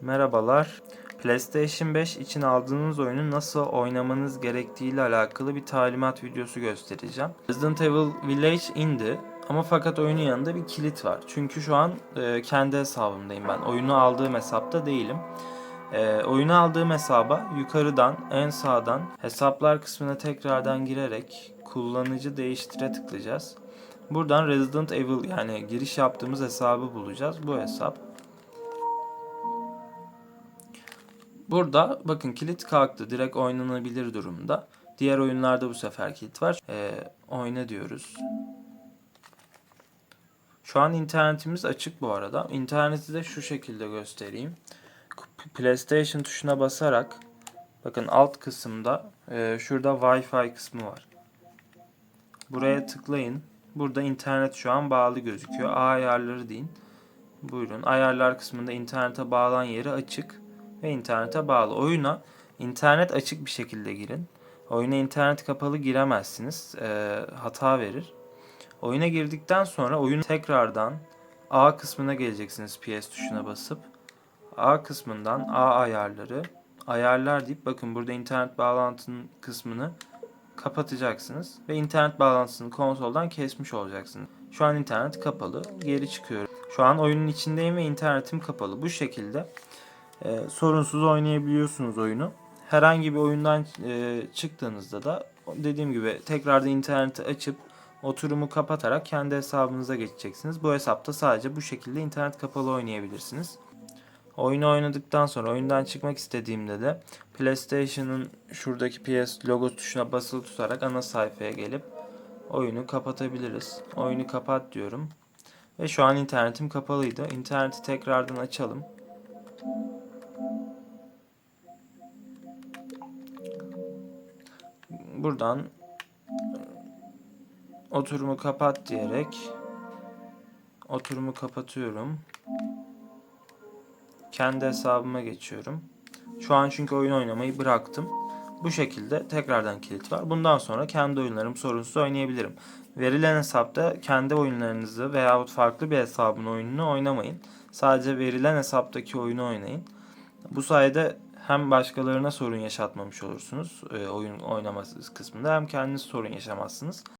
Merhabalar. PlayStation 5 için aldığınız oyunu nasıl oynamanız gerektiği ile alakalı bir talimat videosu göstereceğim. Resident Evil Village indi ama fakat oyunun yanında bir kilit var. Çünkü şu an e, kendi hesabımdayım ben. Oyunu aldığım hesapta değilim. E, oyunu aldığım hesaba yukarıdan en sağdan hesaplar kısmına tekrardan girerek kullanıcı değiştire tıklayacağız. Buradan Resident Evil yani giriş yaptığımız hesabı bulacağız. Bu hesap. Burada bakın kilit kalktı. Direkt oynanabilir durumda. Diğer oyunlarda bu sefer kilit var. Ee, oyna diyoruz. Şu an internetimiz açık bu arada. İnterneti de şu şekilde göstereyim. PlayStation tuşuna basarak bakın alt kısımda e, şurada Wi-Fi kısmı var. Buraya tıklayın. Burada internet şu an bağlı gözüküyor. A ayarları deyin. Buyurun. Ayarlar kısmında internete bağlan yeri açık ve internete bağlı. Oyuna internet açık bir şekilde girin. Oyuna internet kapalı giremezsiniz. Ee, hata verir. Oyuna girdikten sonra oyun tekrardan A kısmına geleceksiniz PS tuşuna basıp. A kısmından A ayarları, ayarlar deyip bakın burada internet bağlantının kısmını kapatacaksınız ve internet bağlantısını konsoldan kesmiş olacaksınız. Şu an internet kapalı. Geri çıkıyorum. Şu an oyunun içindeyim ve internetim kapalı. Bu şekilde e, sorunsuz oynayabiliyorsunuz oyunu. Herhangi bir oyundan e, çıktığınızda da dediğim gibi tekrardan interneti açıp oturumu kapatarak kendi hesabınıza geçeceksiniz. Bu hesapta sadece bu şekilde internet kapalı oynayabilirsiniz. Oyunu oynadıktan sonra oyundan çıkmak istediğimde de PlayStation'ın şuradaki PS logo tuşuna basılı tutarak ana sayfaya gelip oyunu kapatabiliriz. Oyunu kapat diyorum. Ve şu an internetim kapalıydı. İnterneti tekrardan açalım. Buradan oturumu kapat diyerek oturumu kapatıyorum. Kendi hesabıma geçiyorum. Şu an çünkü oyun oynamayı bıraktım. Bu şekilde tekrardan kilit var. Bundan sonra kendi oyunlarım sorunsuz oynayabilirim. Verilen hesapta kendi oyunlarınızı veyahut farklı bir hesabın oyununu oynamayın. Sadece verilen hesaptaki oyunu oynayın. Bu sayede hem başkalarına sorun yaşatmamış olursunuz e, oyun oynaması kısmında hem kendiniz sorun yaşamazsınız.